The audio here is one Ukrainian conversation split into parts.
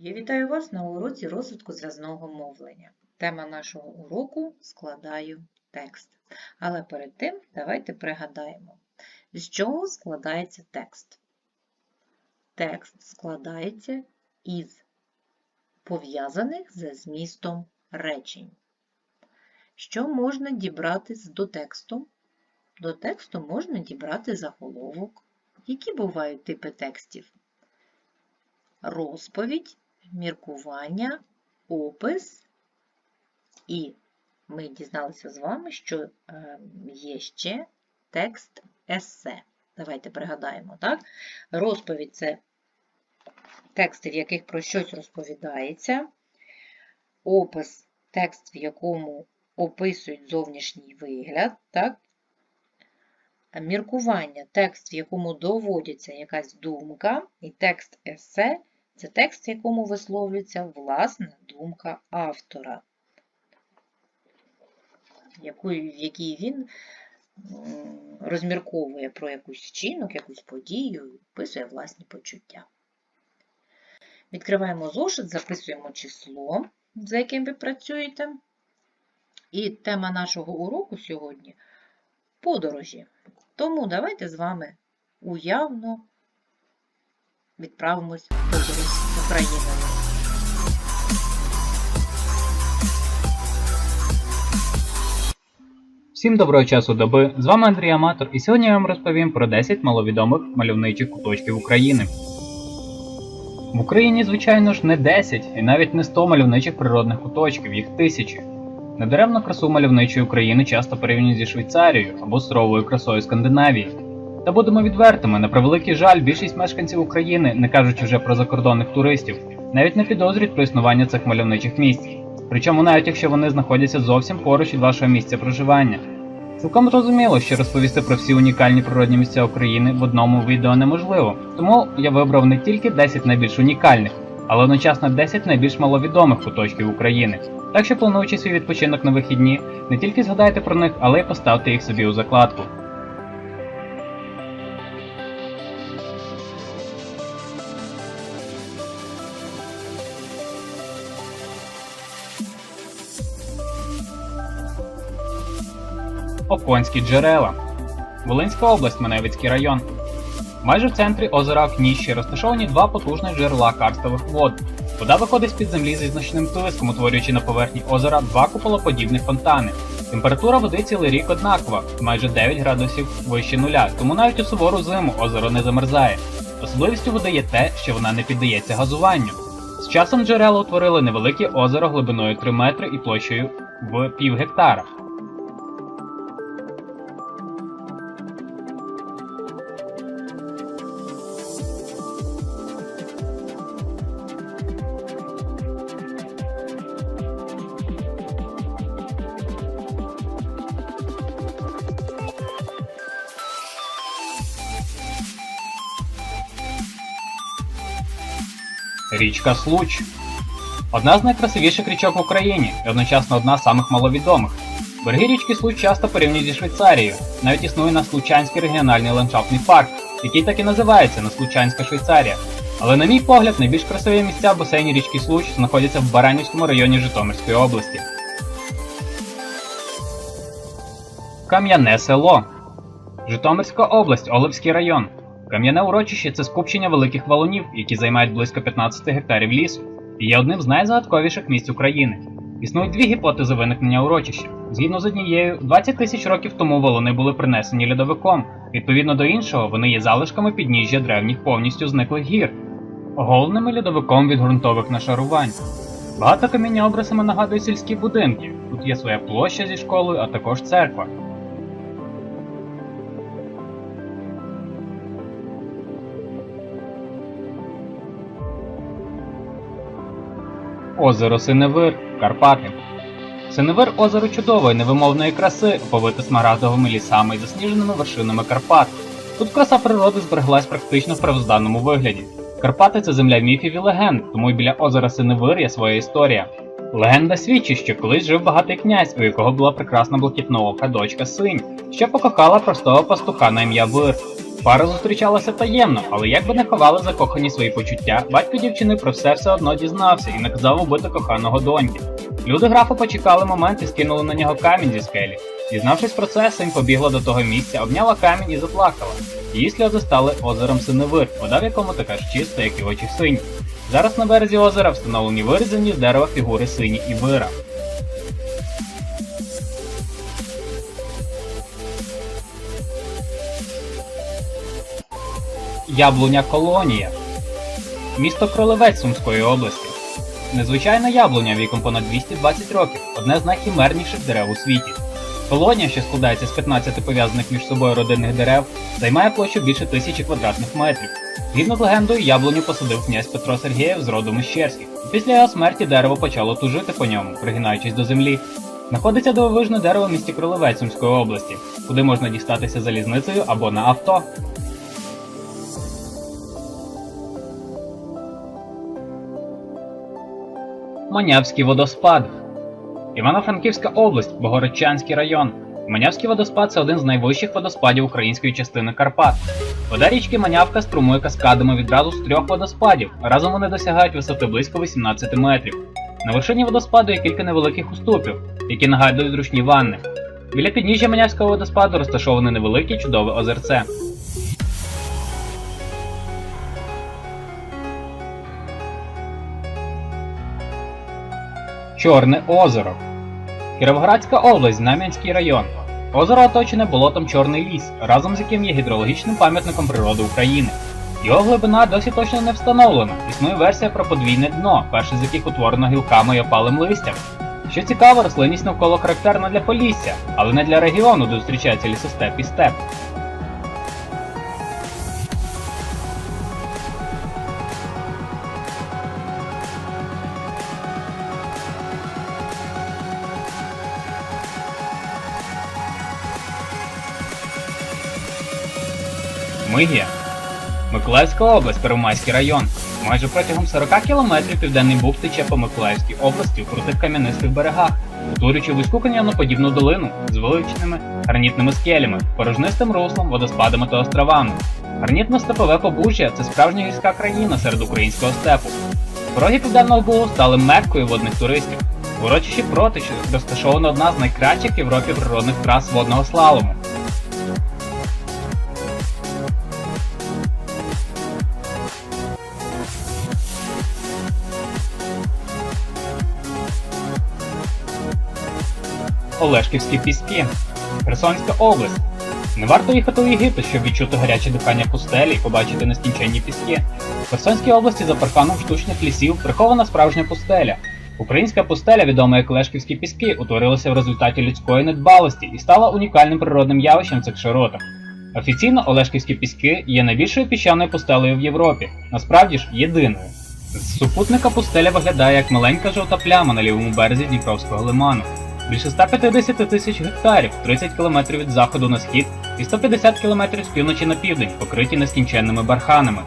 Я вітаю вас на уроці розвитку зв'язного мовлення. Тема нашого уроку складаю текст. Але перед тим давайте пригадаємо, з чого складається текст. Текст складається із пов'язаних за змістом речень. Що можна дібрати до тексту? До тексту можна дібрати заголовок. Які бувають типи текстів? розповідь, міркування, опис. І ми дізналися з вами, що е, є ще текст есе. Давайте пригадаємо, так? Розповідь це тексти, в яких про щось розповідається. Опис текст, в якому описують зовнішній вигляд, так? Міркування текст, в якому доводиться якась думка, і текст есе це текст, в якому висловлюється власна думка автора, в якій він розмірковує про якусь вчинок, якусь подію, описує власні почуття. Відкриваємо зошит, записуємо число, за яким ви працюєте. І тема нашого уроку сьогодні подорожі. Тому давайте з вами уявно відправимось в подорож. Всім доброго часу доби! З вами Андрій Аматор, і сьогодні я вам розповім про 10 маловідомих мальовничих куточків України. В Україні, звичайно ж, не 10 і навіть не 100 мальовничих природних куточків, їх тисячі. Недаремно красу мальовничої України часто порівнюють зі Швейцарією або суровою красою Скандинавії. Та будемо відвертими, на превеликий жаль, більшість мешканців України, не кажучи вже про закордонних туристів, навіть не підозрюють про існування цих мальовничих місць. Причому навіть якщо вони знаходяться зовсім поруч від вашого місця проживання. Цілком зрозуміло, що розповісти про всі унікальні природні місця України в одному відео неможливо, тому я вибрав не тільки 10 найбільш унікальних, але одночасно 10 найбільш маловідомих куточків України. Так що плануючи свій відпочинок на вихідні, не тільки згадайте про них, але й поставте їх собі у закладку. Оконські джерела. Волинська область, Маневицький район. Майже в центрі озера Окніщі розташовані два потужних джерела карстових вод. Вода виходить з-під землі зі значним тиском, утворюючи на поверхні озера два куполоподібних фонтани. Температура води цілий рік однакова, майже 9 градусів вище нуля, тому навіть у сувору зиму озеро не замерзає. Особливістю води є те, що вона не піддається газуванню. З часом джерела утворили невелике озеро глибиною 3 метри і площею в пів гектара. Річка Случ. Одна з найкрасивіших річок в Україні і одночасно одна з самих маловідомих. Береги річки Случ часто порівнюють зі Швейцарією. Навіть існує Наслучанський регіональний ландшафтний парк, який так і називається Наслучанська Швейцарія. Але на мій погляд, найбільш красиві місця в басейні річки Случ знаходяться в Баранівському районі Житомирської області. Кам'яне село. Житомирська область, Олевський район. Кам'яне урочище це скупчення великих валунів, які займають близько 15 гектарів лісу, і є одним з найзагадковіших місць України. Існують дві гіпотези виникнення урочища. Згідно з однією, 20 тисяч років тому валуни були принесені льодовиком. Відповідно до іншого, вони є залишками підніжжя древніх повністю зниклих гір, оголеними льодовиком від ґрунтових нашарувань. Багато каміння обрисами нагадує сільські будинки. Тут є своя площа зі школою, а також церква. Озеро Синевир, Карпати. Синевир озеро чудової невимовної краси, оповите смарагдовими лісами і засніженими вершинами Карпат. Тут краса природи збереглась практично в правозданному вигляді. Карпати це земля міфів і легенд, тому й біля озера Синевир є своя історія. Легенда свідчить, що колись жив багатий князь, у якого була прекрасна блакитноока дочка Синь, що покохала простого пастуха на ім'я Вир. Пара зустрічалася таємно, але як би не ховали закохані свої почуття, батько дівчини про все все одно дізнався і наказав убити коханого доньки. Люди графа почекали момент і скинули на нього камінь зі скелі. Дізнавшись про це, син побігла до того місця, обняла камінь і заплакала. Її сльози стали озером Синевир, вода в якому така ж чиста, як і очі сині. Зараз на березі озера встановлені вирізані з дерева фігури сині і вира. Яблуня колонія. Місто Кролевець Сумської області. Незвичайна яблуня віком понад 220 років, одне з найхімерніших дерев у світі. Колонія, що складається з 15 пов'язаних між собою родинних дерев, займає площу більше тисячі квадратних метрів. Згідно з легендою, яблуню посадив князь Петро Сергієв з роду Мещерських, після його смерті дерево почало тужити по ньому, пригинаючись до землі. Знаходиться дивовижне дерево в місті Кролевець Сумської області, куди можна дістатися залізницею або на авто. Манявський водоспад. Івано-Франківська область, Богородчанський район. Манявський водоспад це один з найвищих водоспадів української частини Карпат. Вода річки Манявка струмує каскадами відразу з трьох водоспадів. Разом вони досягають висоти близько 18 метрів. На вершині водоспаду є кілька невеликих уступів, які нагадують зручні ванни. Біля підніжжя Манявського водоспаду розташоване невелике чудове озерце. Чорне озеро. Кіровоградська область, Знам'янський район. Озеро оточене болотом Чорний ліс, разом з яким є гідрологічним пам'ятником природи України. Його глибина досі точно не встановлена. Існує версія про подвійне дно, перше з яких утворено гілками і опалим листям. Що цікаво, рослинність навколо характерна для Полісся, але не для регіону, де зустрічається лісостеп і степ. Мигія. Миколаївська область, Первомайський район. Майже протягом 40 кілометрів південний буг тече по Миколаївській області у крутих кам'янистих берегах, утворюючи вузьку каньйоноподібну долину з величними гранітними скелями, порожнистим руслом, водоспадами та островами. Гранітно-степове побужжя це справжня гірська країна серед українського степу. Пороги південного бугу стали меккою водних туристів. В урочищі Протич розташована одна з найкращих в Європі природних трас водного слалому. Олешківські піски. Херсонська область. Не варто їхати у Єгипет, щоб відчути гаряче дихання пустелі і побачити нескінченні піски. В Херсонській області за парканом штучних лісів прихована справжня пустеля. Українська пустеля, відома як Лешківські піски, утворилася в результаті людської недбалості і стала унікальним природним явищем цих широтах. Офіційно Олешківські піски є найбільшою піщаною пустелею в Європі, насправді ж єдиною. З супутника пустеля виглядає як маленька жовта пляма на лівому березі Дніпровського лиману. Більше 150 тисяч гектарів, 30 км від заходу на схід і 150 км з півночі на південь, покриті нескінченними барханами.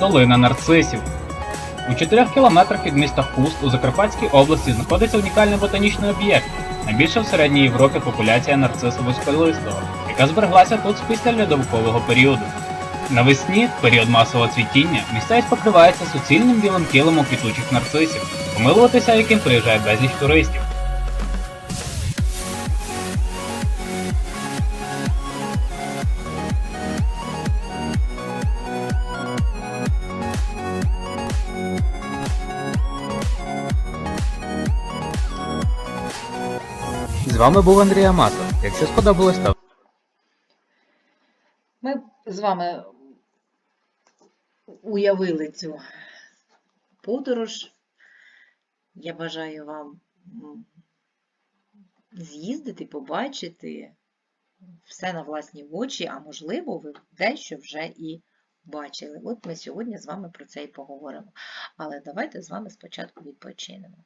Долина нарцисів. У 4 кілометрах від міста Хуст у Закарпатській області знаходиться унікальний ботанічний об'єкт, найбільша в середній Європі популяція нарцисового вузьколистого, яка збереглася тут після льодовикового періоду. Навесні, період масового цвітіння, місцевість покривається суцільним білим килимом квітучих нарцисів, помилуватися яким приїжджає безліч туристів. Вами був Андрій Аматов. Якщо сподобалось, то Ми з вами уявили цю подорож. Я бажаю вам з'їздити, побачити все на власні очі, а можливо, ви дещо вже і бачили. От ми сьогодні з вами про це і поговоримо. Але давайте з вами спочатку відпочинемо.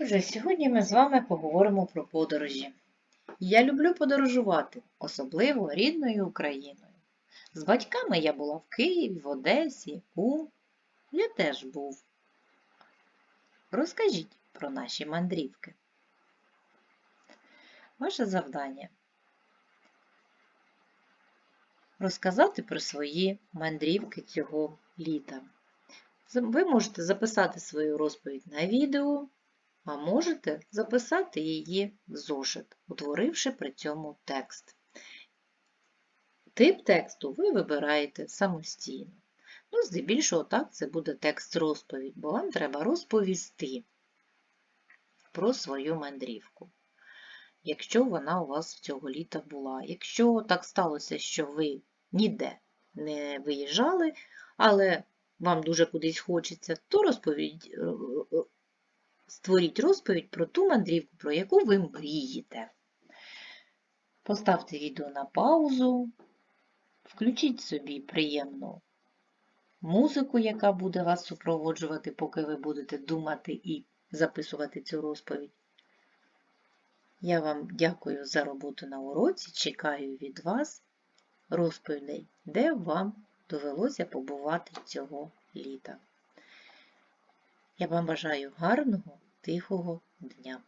Отже, сьогодні ми з вами поговоримо про подорожі. Я люблю подорожувати, особливо рідною Україною. З батьками я була в Києві, в Одесі, у я теж був. Розкажіть про наші мандрівки. Ваше завдання розказати про свої мандрівки цього літа. Ви можете записати свою розповідь на відео, а можете записати її в зошит, утворивши при цьому текст. Тип тексту ви вибираєте самостійно. Ну, здебільшого так це буде текст розповідь, бо вам треба розповісти про свою мандрівку. Якщо вона у вас цього літа була. Якщо так сталося, що ви ніде не виїжджали, але вам дуже кудись хочеться, то розповідь, створіть розповідь про ту мандрівку, про яку ви мрієте. Поставте відео на паузу, включіть собі приємну музику, яка буде вас супроводжувати, поки ви будете думати і записувати цю розповідь. Я вам дякую за роботу на уроці, чекаю від вас розповідей, де вам довелося побувати цього літа. Я вам бажаю гарного, тихого дня.